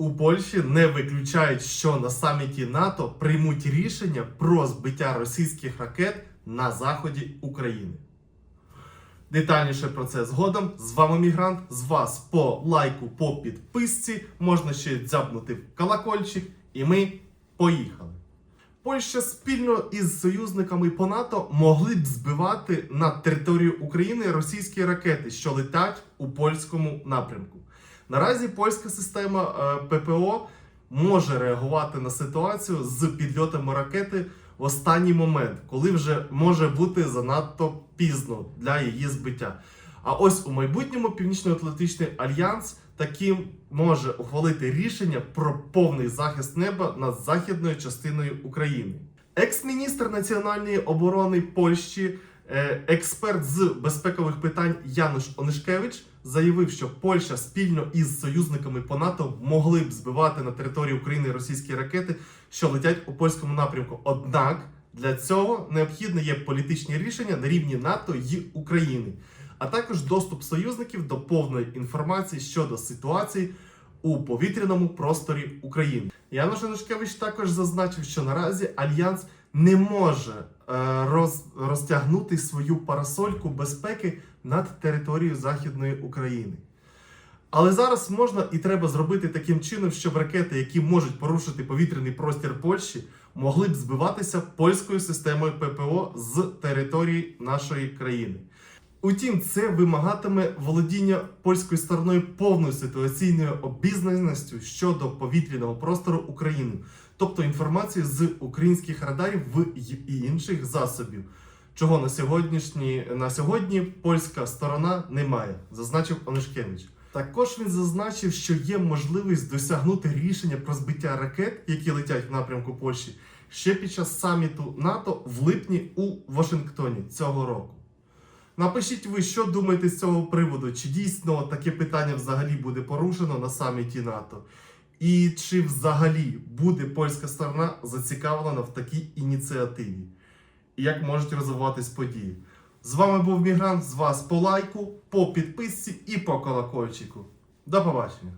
У Польщі не виключають, що на саміті НАТО приймуть рішення про збиття російських ракет на заході України. Детальніше про це згодом. З вами Мігрант. З вас по лайку, по підписці. Можна ще дзяпнути в колокольчик, і ми поїхали. Польща спільно із союзниками по НАТО могли б збивати на територію України російські ракети, що летять у польському напрямку. Наразі польська система е, ППО може реагувати на ситуацію з підльотами ракети в останній момент, коли вже може бути занадто пізно для її збиття. А ось у майбутньому Північно-Атлантичний альянс таким може ухвалити рішення про повний захист неба над західною частиною України. Екс-міністр національної оборони Польщі, е, експерт з безпекових питань Януш Онишкевич заявив, що Польща спільно із союзниками по НАТО могли б збивати на території України російські ракети, що летять у польському напрямку. Однак для цього необхідне є політичні рішення на рівні НАТО й України, а також доступ союзників до повної інформації щодо ситуації у повітряному просторі України. Януш Анушкевич також зазначив, що наразі альянс не може роз, розтягнути свою парасольку безпеки над територією Західної України. Але зараз можна і треба зробити таким чином, щоб ракети, які можуть порушити повітряний простір Польщі, могли б збиватися польською системою ППО з території нашої країни. Утім, це вимагатиме володіння польською стороною повною ситуаційною обізнаністю щодо повітряного простору України, тобто інформацію з українських радарів в і інших засобів, чого на сьогоднішні на сьогодні польська сторона не має, зазначив Онишкевич. Також він зазначив, що є можливість досягнути рішення про збиття ракет, які летять в напрямку Польщі, ще під час саміту НАТО в липні у Вашингтоні цього року. Напишіть ви, що думаєте з цього приводу, чи дійсно таке питання взагалі буде порушено на саміті НАТО, і чи взагалі буде польська сторона зацікавлена в такій ініціативі, і як можуть розвиватись події. З вами був Мігрант, з вас по лайку, по підписці і по колокольчику. До побачення!